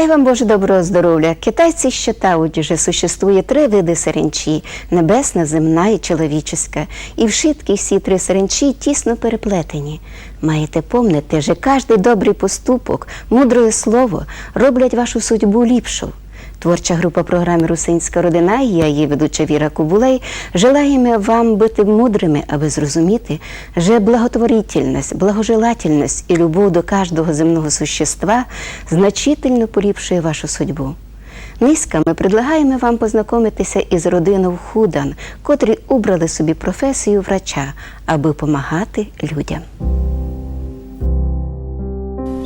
Дай вам Боже доброго здоров'я. Китайці считають, що существує три види саранчі – небесна, земна і чоловічеська. І вшитки всі три саранчі тісно переплетені. Маєте помнити, що кожний добрий поступок, мудре слово роблять вашу судьбу ліпшу. Творча група програми Русинська родина я її ведуча Віра Кубулей желаємо вам бути мудрими, аби зрозуміти, що благотворительність, благожелательність і любов до кожного земного существа значительно поліпшує вашу судьбу. Низька ми предлагаємо вам познайомитися із родиною Худан, котрі убрали собі професію врача, аби допомагати людям.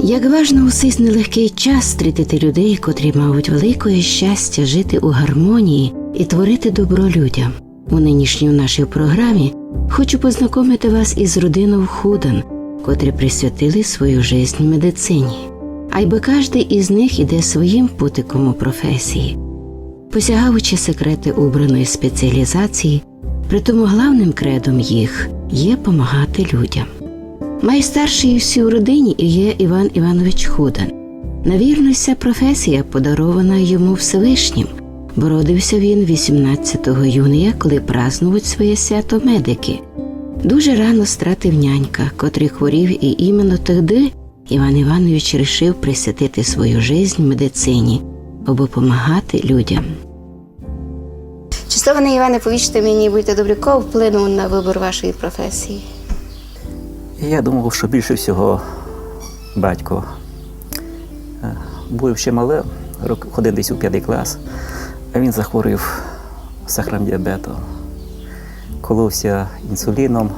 Як важно у цей нелегкий час зустріти людей, котрі мають великое щастя жити у гармонії і творити добро людям. У нинішній нашій програмі хочу познайомити вас із родиною Худан, котрі присвятили свою життя медицині. Айби кожний із них іде своїм путиком у професії, посягаючи секрети убраної спеціалізації, притому главним кредом їх є помагати людям. Найстарший у всій родині є Іван Іванович Худан. Навірно, ця професія подарована йому Всевишнім, бо родився він 18 юния, коли празнують своє свято медики. Дуже рано стратив нянька, котрий хворів, і іменно тоді Іван Іванович рішив присвятити свою життя медицині, аби допомагати людям. Чистований Іване, повічте мені, будьте добрі, вплинув на вибір вашої професії? І я думав, що більше всього батько е, був ще мале, ходив десь у п'ятий клас, а він захворів сахарним діабетом, коловся інсуліном,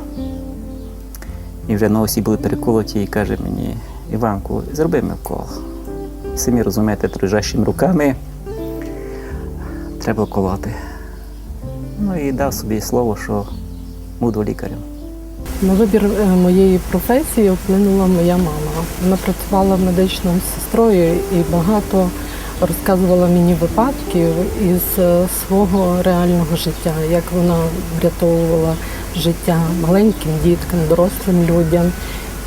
і вже носи були переколоті, і каже мені, Іванку, зроби мені вкол. Самі розумієте, дрижащими руками треба колоти. Ну і дав собі слово, що буду лікарем. На вибір е, моєї професії вплинула моя мама. Вона працювала медичною сестрою і багато розказувала мені випадків із е, свого реального життя, як вона врятовувала життя маленьким діткам, дорослим людям.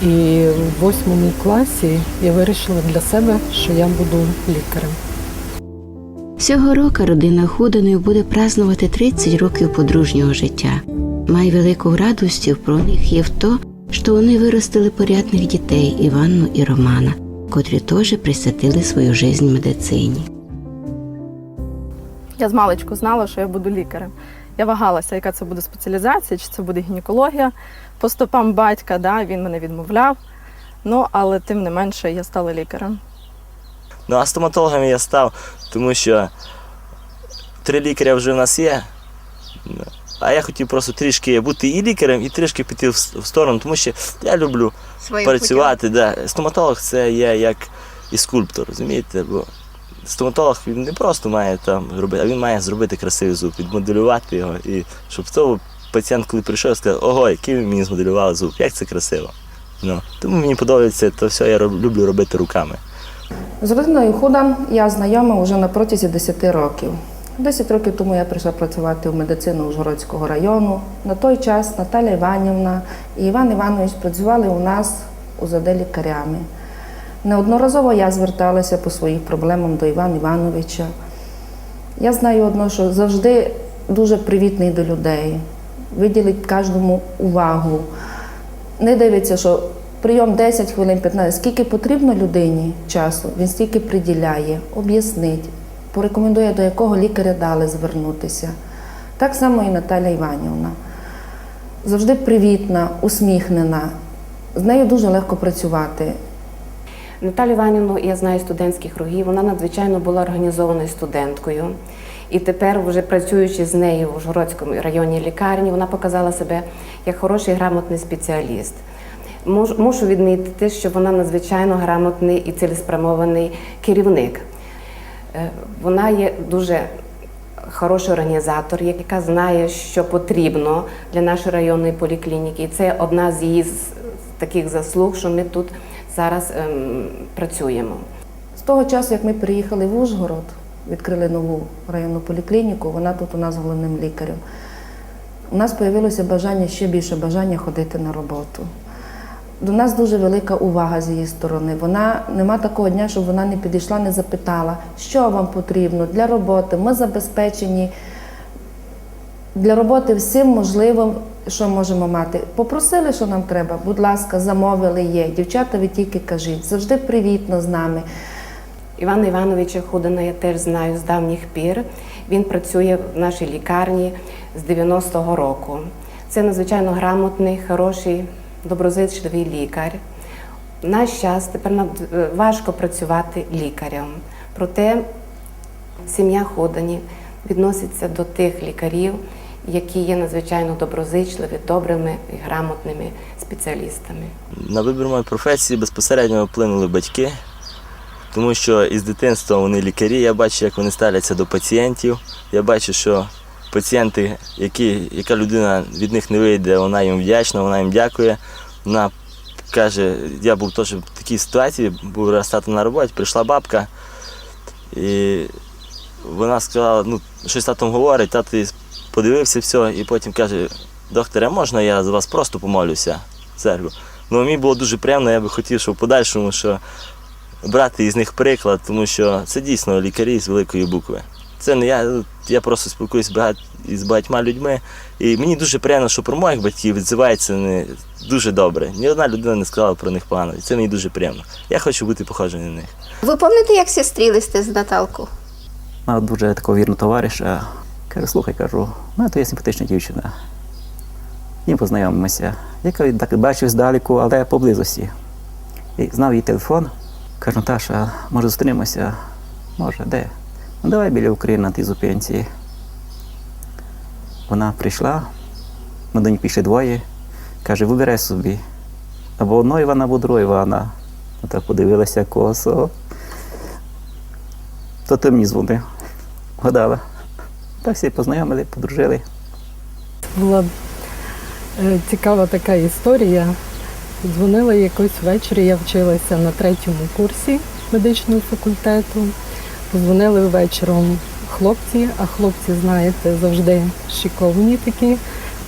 І в восьмому класі я вирішила для себе, що я буду лікарем. Цього року родина Худанів буде празнувати 30 років подружнього життя. Май велику радості про них є в то, що вони виростили порядних дітей Іванну і Романа, котрі теж присвятили свою життя медицині. Я з маличку знала, що я буду лікарем. Я вагалася, яка це буде спеціалізація, чи це буде гінекологія. По стопам батька, да, він мене відмовляв. Ну, але тим не менше я стала лікарем. Ну, а стоматологом я став, тому що три лікаря вже в нас є. А я хотів просто трішки бути і лікарем, і трішки піти в сторону, тому що я люблю працювати. Да. Стоматолог це є як і скульптор, розумієте? Бо стоматолог він не просто має там робити, а він має зробити красивий зуб, відмоделювати його. І щоб того пацієнт, коли прийшов, сказав, ого, який ви мені змоделювали зуб, як це красиво. Ну, тому мені подобається, то все я люблю робити руками. З родиною Худан я знайома вже на протязі 10 років. 10 років тому я прийшла працювати в медицину Ужгородського району. На той час Наталя Іванівна і Іван Іванович працювали у нас у ЗАД лікарями. Неодноразово я зверталася по своїх проблемам до Івана Івановича. Я знаю одно, що завжди дуже привітний до людей, виділить кожному увагу. Не дивиться, що прийом 10 хвилин, 15, скільки потрібно людині часу, він стільки приділяє, об'яснить, порекомендує, до якого лікаря дали звернутися. Так само і Наталя Іванівна. Завжди привітна, усміхнена. З нею дуже легко працювати. Наталю Іванівну я знаю студентських рогів. Вона надзвичайно була організованою студенткою. І тепер, вже працюючи з нею в Ужгородському районній лікарні, вона показала себе як хороший грамотний спеціаліст. Мушу відмітити, що вона надзвичайно грамотний і цілеспрямований керівник. Е, Вона є дуже хороший організатор, яка знає, що потрібно для нашої районної поліклініки. Це одна з її таких заслуг, що ми тут зараз ем, працюємо. З того часу, як ми приїхали в Ужгород, відкрили нову районну поліклініку, вона тут у нас головним лікарем. У нас з'явилося бажання ще більше бажання ходити на роботу. До нас дуже велика увага з її сторони. Вона нема такого дня, щоб вона не підійшла, не запитала, що вам потрібно для роботи. Ми забезпечені для роботи всім можливим, що можемо мати. Попросили, що нам треба, будь ласка, замовили є. Дівчата, ви тільки кажіть, завжди привітно з нами. Івана Івановича Худина я теж знаю з давніх пір. Він працює в нашій лікарні з 90-го року. Це надзвичайно грамотний, хороший, доброзичливий лікар. В наш час тепер е, важко працювати лікарем. Проте сім'я Худані відноситься до тих лікарів, які є надзвичайно доброзичливі, добрими і грамотними спеціалістами. На вибір моєї професії безпосередньо вплинули батьки, тому що із дитинства вони лікарі. Я бачу, як вони ставляться до пацієнтів. Я бачу, що пацієнти, які, яка людина від них не вийде, вона їм вдячна, вона їм дякує. Вона каже, я був теж в такій ситуації, був раз тато на роботі, прийшла бабка, і вона сказала, ну, щось татом говорить, тато подивився все, і потім каже, докторе, можна я за вас просто помолюся в церкву? Ну, мені було дуже приємно, я би хотів, щоб в подальшому що брати із них приклад, тому що це дійсно лікарі з великої букви. Це не я, я просто спілкуюся багать, із багатьма людьми. І мені дуже приємно, що про моїх батьків відзивається не дуже добре. Ні одна людина не сказала про них погано. І це мені дуже приємно. Я хочу бути похожим на них. Ви пам'ятаєте, як сестрілися з Наталку? Мав дуже такого вірного товариша. Каже, слухай, кажу, у мене то є симпатична дівчина. І познайомимося. Я він так бачив здалеку, але поблизості. І знав її телефон. Кажу, Наташа, може зустрінемося? Може, де? Ну давай біля України на тій зупинці. Вона прийшла, ми до них пішли двоє. Каже, вибирай собі. Або одного Івана, або другого Івана. Так подивилася косо. То ти мені дзвонив. Гадала. Так всі познайомили, подружили. Була е, цікава така історія. Дзвонила якось ввечері, я вчилася на третьому курсі медичного факультету. Позвонили вечором хлопці, а хлопці, знаєте, завжди шиковні такі.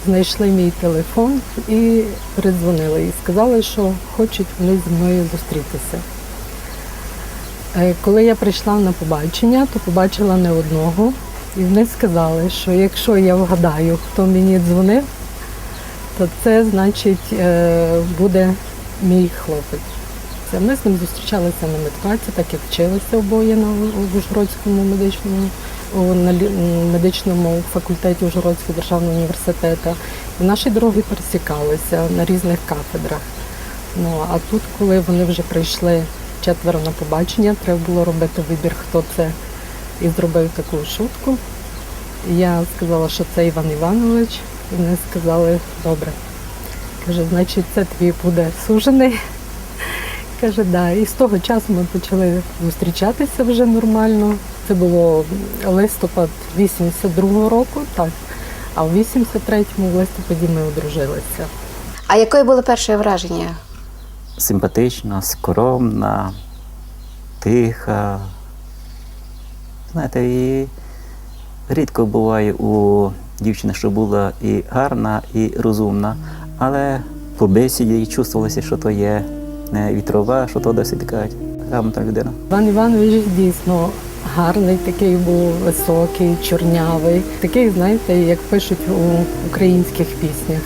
Знайшли мій телефон і передзвонили. І сказали, що хочуть вони зі мною зустрітися. Е, Коли я прийшла на побачення, то побачила не одного. І вони сказали, що якщо я вгадаю, хто мені дзвонив, то це значить е, буде мій хлопець. Це ми з ним зустрічалися на медкаці, так як вчилися обоє на Ужгородському медичному, на медичному факультеті Ужгородського державного університету. І наші дороги пересікалися на різних кафедрах. Ну а тут, коли вони вже прийшли четверо на побачення, треба було робити вибір, хто це і зробив таку шутку. Я сказала, що це Іван Іванович, і вони сказали, добре. Каже, значить, це твій буде сужений. Каже, да. І з того часу ми почали зустрічатися вже нормально. Це було листопад 82-го року, так. А в 83-му в листопаді ми одружилися. А якою було перше враження? Симпатична, скромна, тиха. Знаєте, і рідко буває у дівчини, що була і гарна, і розумна, але по бесіді чувствувалося, що то є не вітрова, що то досить така грамотна людина. Іван Іванович дійсно гарний, такий був високий, чорнявий. Такий, знаєте, як пишуть у українських піснях.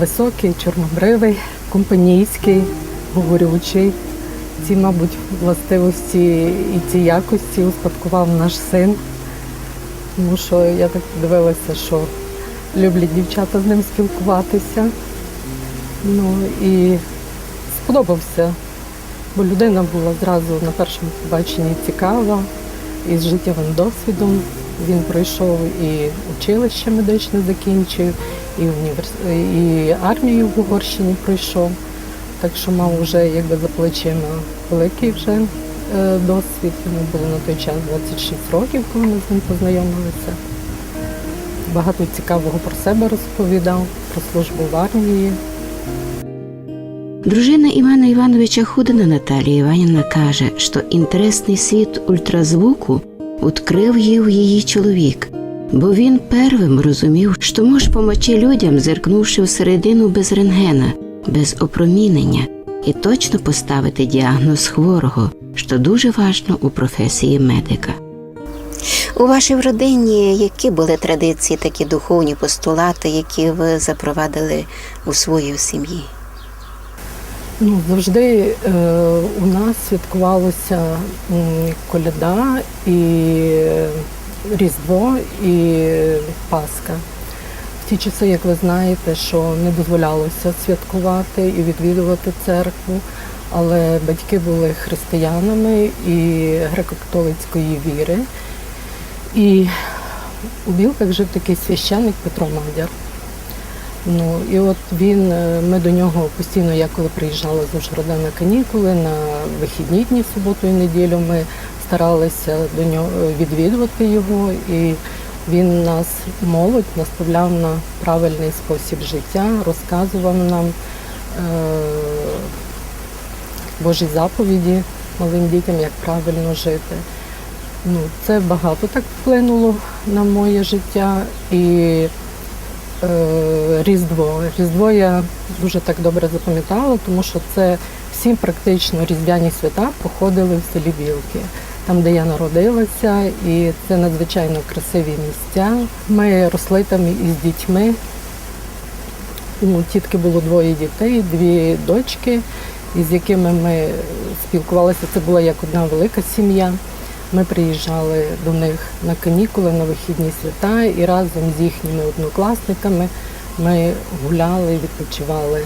Високий, чорнобривий, компанійський, говорючий. Ці, мабуть, властивості і ці якості успадкував наш син. Тому що я так дивилася, що люблять дівчата з ним спілкуватися. Ну і сподобався бо людина була зразу на першому побаченні цікава і з життєвим досвідом. Він пройшов і училище медичне закінчив, і універс... і армію в Угорщині пройшов. Так що мав вже якби за плечима великий вже е, досвід. Йому було на той час 26 років, коли ми з ним познайомилися. Багато цікавого про себе розповідав, про службу в армії. Дружина Івана Івановича Худина Наталія Іванівна каже, що інтересний світ ультразвуку відкрив їй її чоловік, бо він первим розумів, що може помочи людям, зеркнувши всередину без рентгена, без опромінення і точно поставити діагноз хворого, що дуже важно у професії медика. У вашій родині які були традиції, такі духовні постулати, які ви запровадили у своїй сім'ї? Ну, завжди е, у нас святкувалося коляда і Різдво, і Пасха. В ті часи, як ви знаєте, що не дозволялося святкувати і відвідувати церкву, але батьки були християнами і греко-католицької віри. І у Білках жив такий священник Петро Мадяр. Ну і от він, е, ми до нього постійно, я коли приїжджала з Ужгорода на канікули, на вихідні дні, суботу і неділю, ми старалися до нього е, відвідувати його, і він нас, молодь, наставляв на правильний спосіб життя, розказував нам е- Божі заповіді малим дітям, як правильно жити. Ну, це багато так вплинуло на моє життя. І Різдво. Різдво я дуже так добре запам'ятала, тому що це всі практично різдвяні свята проходили в селі Білки, там, де я народилася, і це надзвичайно красиві місця. Ми росли там із дітьми. У тітки було двоє дітей, дві дочки, із якими ми спілкувалися. Це була як одна велика сім'я. Ми приїжджали до них на канікули, на вихідні свята, і разом з їхніми однокласниками ми гуляли, відпочивали.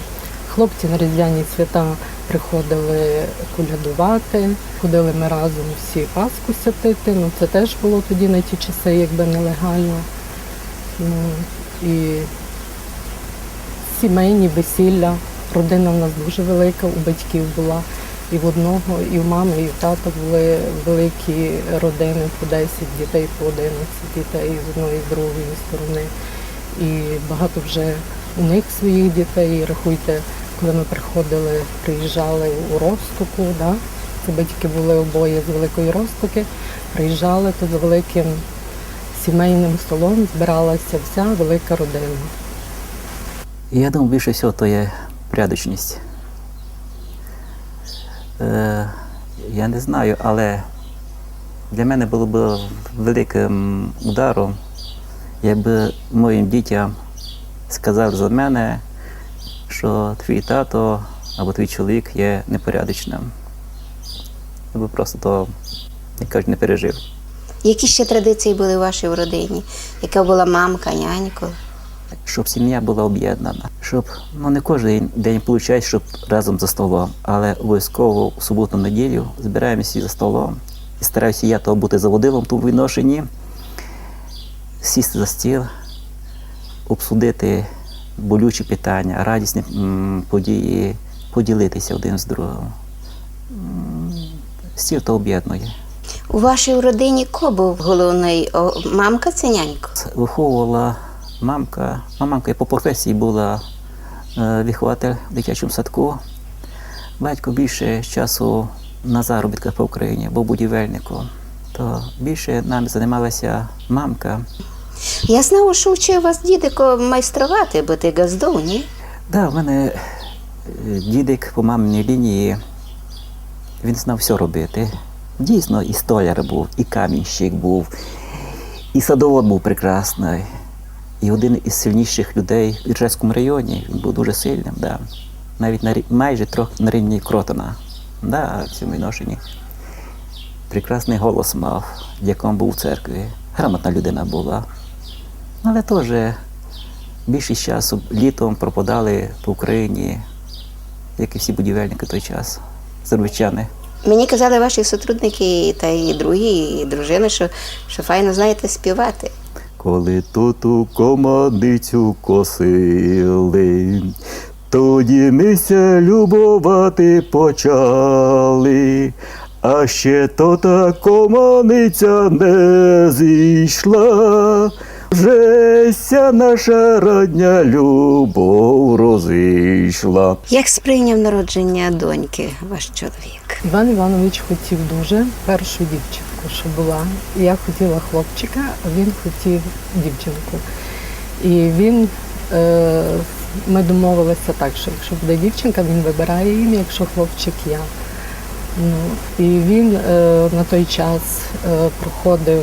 Хлопці на різдвяні свята приходили колядувати, ходили ми разом всі Пасху святити. Ну це теж було тоді на ті часи, якби нелегально. Ну, і сімейні весілля. Родина в нас дуже велика, у батьків була. І в одного, і в мами, і в тата були великі родини по 10 дітей, по 11 дітей з одної, з другої сторони. І багато вже у них своїх дітей. І рахуйте, коли ми приходили, приїжджали у Ростоку, да? це батьки були обоє з Великої Ростоки, приїжджали, то за великим сімейним столом збиралася вся велика родина. Я думаю, більше всього то є порядочність. Е, я не знаю, але для мене було б великим ударом, якби моїм дітям сказали за мене, що твій тато або твій чоловік є непорядочним. Я би просто то, як кажуть, не пережив. Які ще традиції були у вашій родині? Яка була мамка, нянько? Щоб сім'я була об'єднана, щоб ну не кожен день виходить, щоб разом за столом, але обов'язково у суботу неділю збираємося за столом. І стараюся я того бути заводилом в тому відношенні, сісти за стіл, обсудити болючі питання, радісні події, поділитися один з другим. Стіл то об'єднує. У вашій родині ко був головний О, мамка це нянько? виховувала мамка. А мамка по професії була е, вихователь в дитячому садку. Батько більше часу на заробітках по Україні, був будівельником. То більше нами займалася мамка. Я знаю, що вчив вас дідико майструвати, бути газдов, ні? Да, в мене е, дідик по маминій лінії, він знав все робити. Дійсно, і столяр був, і камінщик був, і садовод був прекрасний. І один із сильніших людей в Іржецькому районі. Він був дуже сильним, да. навіть на, майже трохи на рівні Кротона. Да, в цьому відношенні. Прекрасний голос мав, якому був у церкві. Грамотна людина була. Але теж більшість часу літом пропадали по Україні, як і всі будівельники той час, заробітчани. Мені казали ваші сотрудники та і другі, і дружини, що, що файно знаєте співати. Коли тоту командицю косили, тоді мися любовати почали. А ще то та команиця не зійшла, вжеся наша родня любов розійшла. Як сприйняв народження доньки ваш чоловік? Іван Іванович хотів дуже першу дівчинку, що була. Я хотіла хлопчика, а він хотів дівчинку. І він е, ми домовилися так, що якщо буде дівчинка, він вибирає ім'я, якщо хлопчик я. Ну, і він е, на той час е, проходив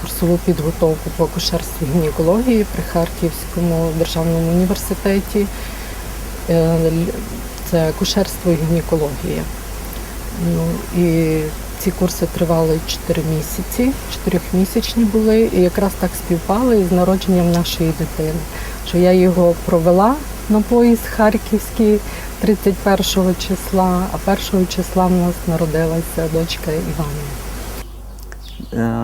курсову підготовку по акушерству гінекології при Харківському державному університеті. Це акушерство і гінекологія. Ну, і ці курси тривали 4 місяці, чотирьохмісячні були, і якраз так співпали із народженням нашої дитини. Що я його провела на поїзд харківський 31 числа, а 1 числа в нас народилася дочка Івана.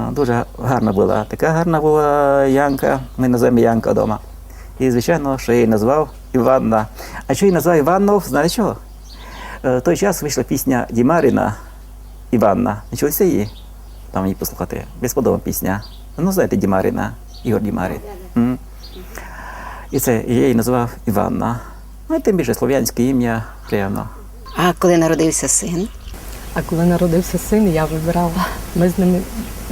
Е, Дуже гарна була. Така гарна була Янка. Ми називаємо Янка вдома. І, звичайно, що я її назвав Іванна. А що її назвав Іваннов, знаєте чого? Е, В той час вийшла пісня Дімаріна Іванна. Не чулися її? Там її послухати. Безподобна пісня. Ну, знаєте, Дімаріна, Ігор Дімарін. М. І це я її назвав Іванна. Ну, і тим більше слов'янське ім'я приємно. А коли народився син, А коли народився син, я вибирала. Ми з ними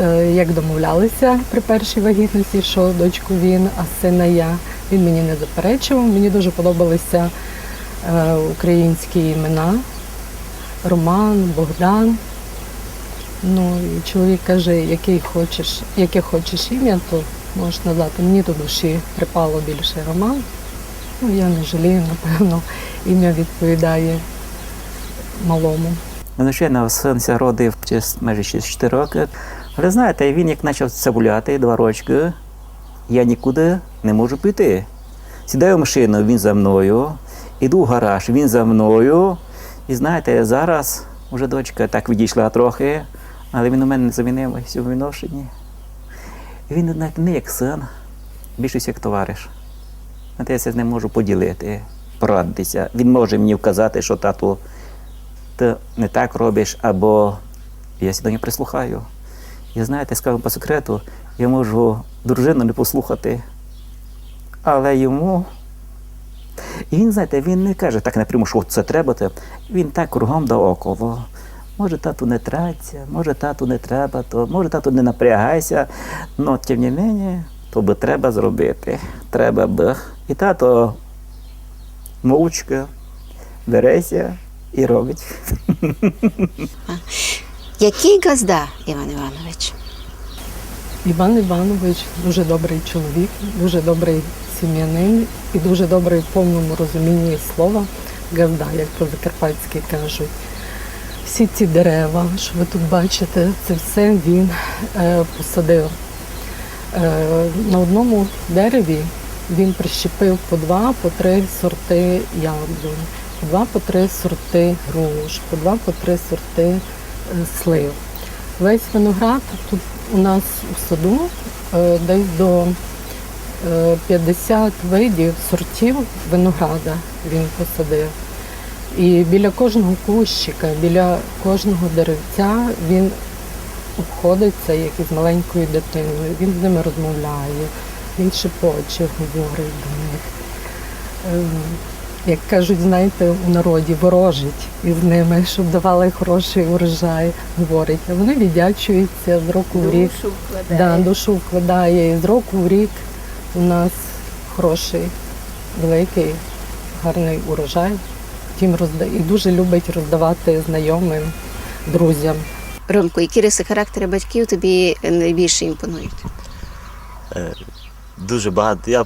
е, як домовлялися при першій вагітності, що дочку він, а сина я. Він мені не заперечував. Мені дуже подобалися е, українські імена. Роман, Богдан. Ну, і чоловік каже, який хочеш, яке хочеш ім'я, то можеш надати. Мені до душі припало більше Роман. Ну, я не жалію, напевно, ім'я відповідає малому. Звичайно, син ся родив майже через 4 роки. Але знаєте, він як почав цибуляти два рочки, я нікуди не можу піти. Сідаю в машину, він за мною, іду в гараж, він за мною. І знаєте, зараз вже дочка так відійшла трохи, але він у мене не замінився у відношенні. Він навіть не як син, більшість як товариш. Знаєте, я це ним можу поділити, порадитися. Він може мені вказати, що тату ти не так робиш, або я сюди не прислухаю. І знаєте, скажу по секрету, я можу дружину не послухати, але йому. І він, знаєте, він не каже так напряму, що це треба, він так кругом да около. Може, тату не траться, може, тату не треба, то може, тату не напрягайся, але тим не менше, то би треба зробити. Треба би. І тато мовчки береся і робить. який газда, Іван Іванович? Іван Іванович дуже добрий чоловік, дуже добрий сім'янин і дуже добрий в повному розумінні слова газда, як по-закарпатськи кажуть. Всі ці дерева, що ви тут бачите, це все він е, посадив. Е, на одному дереві він прищепив по два, по три сорти яблунь, по два, по три сорти груш, по два, по три сорти е, слив. Весь виноград тут у нас у саду десь до е, 50 видів сортів винограда він посадив. І біля кожного кущика, біля кожного деревця він обходиться як із маленькою дитиною. Він з ними розмовляє, він шепоче, говорить до них. Ем, Як кажуть, знаєте, у народі ворожить із ними, щоб давали хороший урожай, говорить. А вони віддячуються з року в рік. Да, душу вкладає. І з року в рік у нас хороший, великий, гарний урожай. Втім, розда... і дуже любить роздавати знайомим, друзям. Ромко, які риси характеру батьків тобі найбільше імпонують? дуже багато. Я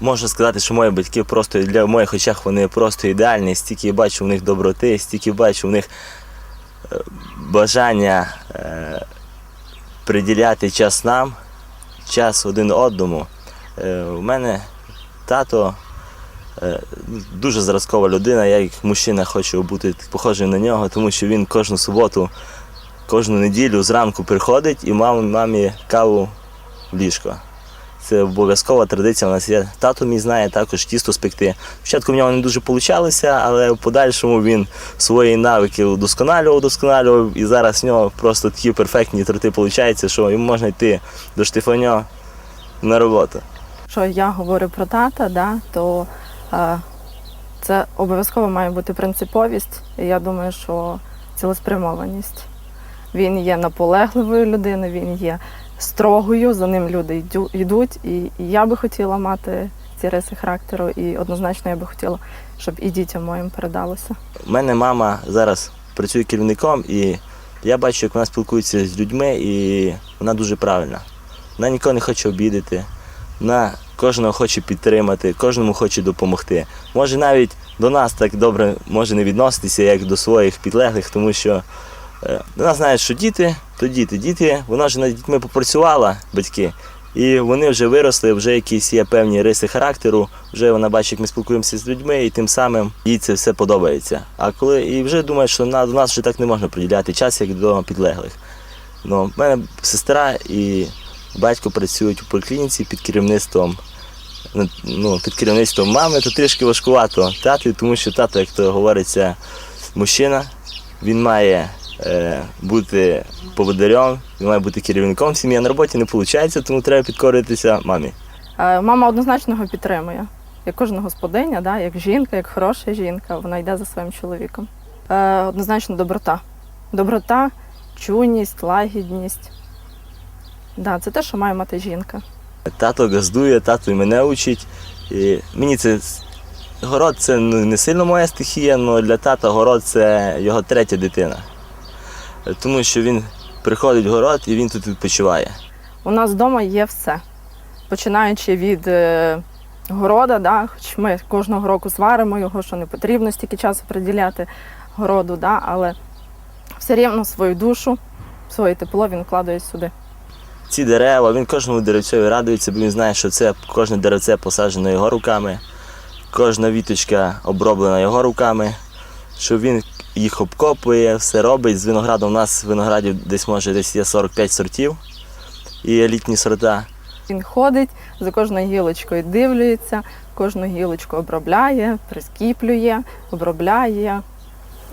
можу сказати, що мої батьки просто для моїх очах вони просто ідеальні. Стільки я бачу в них доброти, стільки бачу в них е, бажання е, приділяти час нам, час один одному. Е, У мене тато е, дуже зразкова людина. Я як мужчина хочу бути похожий на нього, тому що він кожну суботу, кожну неділю зранку приходить і мамі, мамі каву в ліжко. Це обов'язкова традиція. У нас є тато мій знає також тісто спекти. Спочатку в нього не дуже вийшло, але в подальшому він свої навики удосконалював, удосконалював, і зараз в нього просто такі перфектні торти виходять, що йому можна йти до Штефаньо на роботу. Що я говорю про тата, да, то е, це обов'язково має бути принциповість. І я думаю, що цілеспрямованість. Він є наполегливою людиною, він є строгою, за ним люди йдуть. І я би хотіла мати ці риси характеру, і однозначно я би хотіла, щоб і дітям моїм передалося. У мене мама зараз працює керівником, і я бачу, як вона спілкується з людьми, і вона дуже правильна. Вона нікого не хоче обідати, вона кожного хоче підтримати, кожному хоче допомогти. Може навіть до нас так добре може не відноситися, як до своїх підлеглих, тому що е, вона знає, що діти то діти. Діти, вона ж над дітьми попрацювала, батьки, і вони вже виросли, вже якісь є певні риси характеру, вже вона бачить, як ми спілкуємося з людьми, і тим самим їй це все подобається. А коли і вже думає, що на, до нас вже так не можна приділяти час, як до підлеглих. Ну, в мене сестра і батько працюють у поліклініці під керівництвом. Ну, під керівництвом мами, то трішки важкувато тати, тому що тато, як то говориться, мужчина, він має е, бути поводарем, він має бути керівником сім'ї, на роботі не виходить, тому треба підкоритися мамі. Е, Мама однозначно його підтримує. Як кожна господиня, да, як жінка, як хороша жінка, вона йде за своїм чоловіком. Е, Однозначно доброта. Доброта, чуйність, лагідність. Да, це те, що має мати жінка. Тато газдує, тато і мене учить. І мені це город це ну, не сильно моя стихія, але для тата город це його третя дитина. Тому що він приходить в город і він тут відпочиває. У нас вдома є все. Починаючи від е, города, да, хоч ми кожного року сваримо його, що не потрібно стільки часу приділяти городу, да, але все рівно свою душу, своє тепло він вкладає сюди. Ці дерева, він кожному деревцеві радується, бо він знає, що це кожне деревце посаджено його руками, кожна віточка оброблена його руками, що він їх обкопує, все робить. З виноградом у нас виноградів десь може десь є 45 сортів і елітні сорта. Він ходить за кожною гілочкою, дивлюється, кожну гілочку обробляє, прискіплює, обробляє.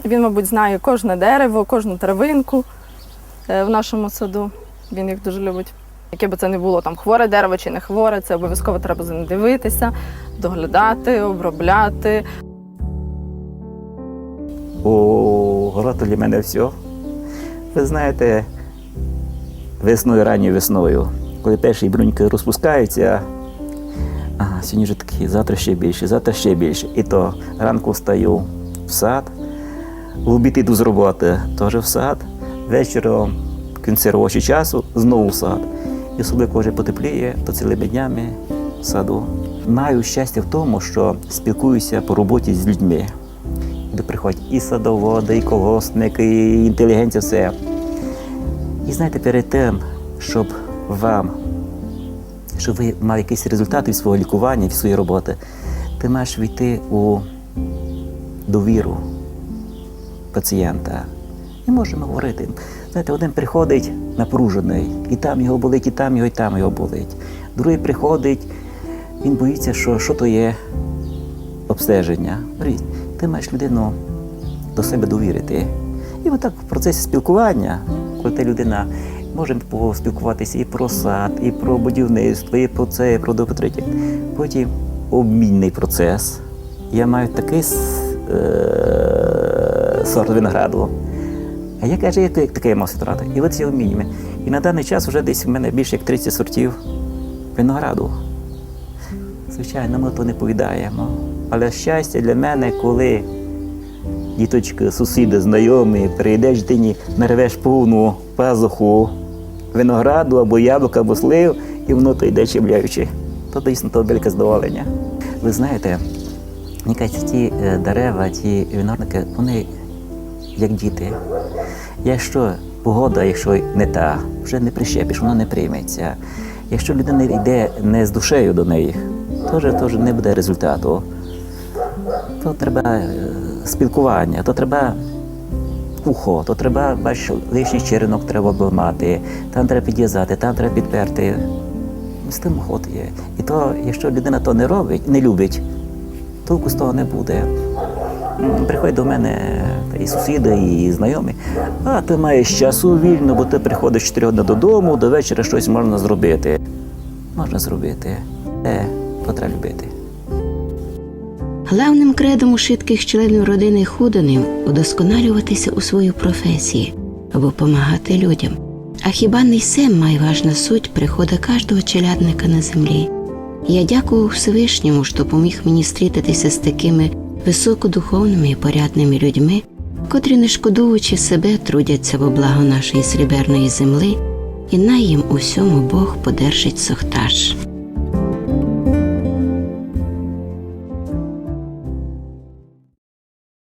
Він, мабуть, знає кожне дерево, кожну травинку е, в нашому саду. Він їх дуже любить. Яке би це не було там хворе дерево чи не хворе, це обов'язково треба за ним дивитися, доглядати, обробляти. Город для мене все. Ви знаєте, весною, ранньою весною, коли перші бруньки розпускаються, а сьогодні вже такі, завтра ще більше, завтра ще більше. І то ранку встаю в сад, в обід іду з роботи теж в сад, вечором кінці робочого часу знову в сад. І особливо вже потепліє, то цілими днями в саду. Маю щастя в тому, що спілкуюся по роботі з людьми де приходять і садоводи, і колосники, і інтелігенція, все. І знаєте, перед тим, щоб вам, щоб ви мали якийсь результат від свого лікування, від своєї роботи, ти маєш війти у довіру пацієнта. І можемо говорити. Знаєте, один приходить напружений, і там його болить, і там його, і там його болить. Другий приходить, він боїться, що, що то є обстеження. Ти маєш людину до себе довірити. І отак в процесі спілкування, коли та людина може поспілкуватися і про сад, і про будівництво, і про це, і про допотреті. Потім обмінний процес. Я маю такий е- сорт винограду. А я каже, як таке я мав. І от ці обмінюємо. І на даний час вже десь у мене більше як 30 сортів винограду. Звичайно, ми то не повідаємо. Але щастя для мене, коли діточки, сусіди, знайомі, прийдеш дитині, нарвеш повну пазуху винограду або яблука, або слив, і воно то йде чемляючи. То дійсно то велике задоволення. Ви знаєте, мені кажуть, ті е, дерева, ті виноградники, вони як діти. Якщо погода, якщо не та, вже не прищепиш, воно не прийметься. Якщо людина йде не з душею до неї, теж, теж не буде результату. То треба е, спілкування, то треба ухо, то треба, бачиш, лишній черенок треба обламати, там треба підв'язати, там треба підперти. З тим охот є. І то, якщо людина то не робить, не любить, толку з того не буде. Приходять до мене і сусіди, і знайомі. А ти маєш часу вільно, бо ти приходиш 4 години додому, до вечора щось можна зробити. Можна зробити. Е, то любити. Главним кредом у шитких членів родини Худанів удосконалюватися у свою професії або помагати людям. А хіба не сем має важна суть прихода кожного челядника на землі? Я дякую Всевишньому, що поміг мені стрітитися з такими високодуховними і порядними людьми, котрі, не шкодуючи себе, трудяться во благо нашої сріберної земли, і най їм усьому Бог подержить сохтаж.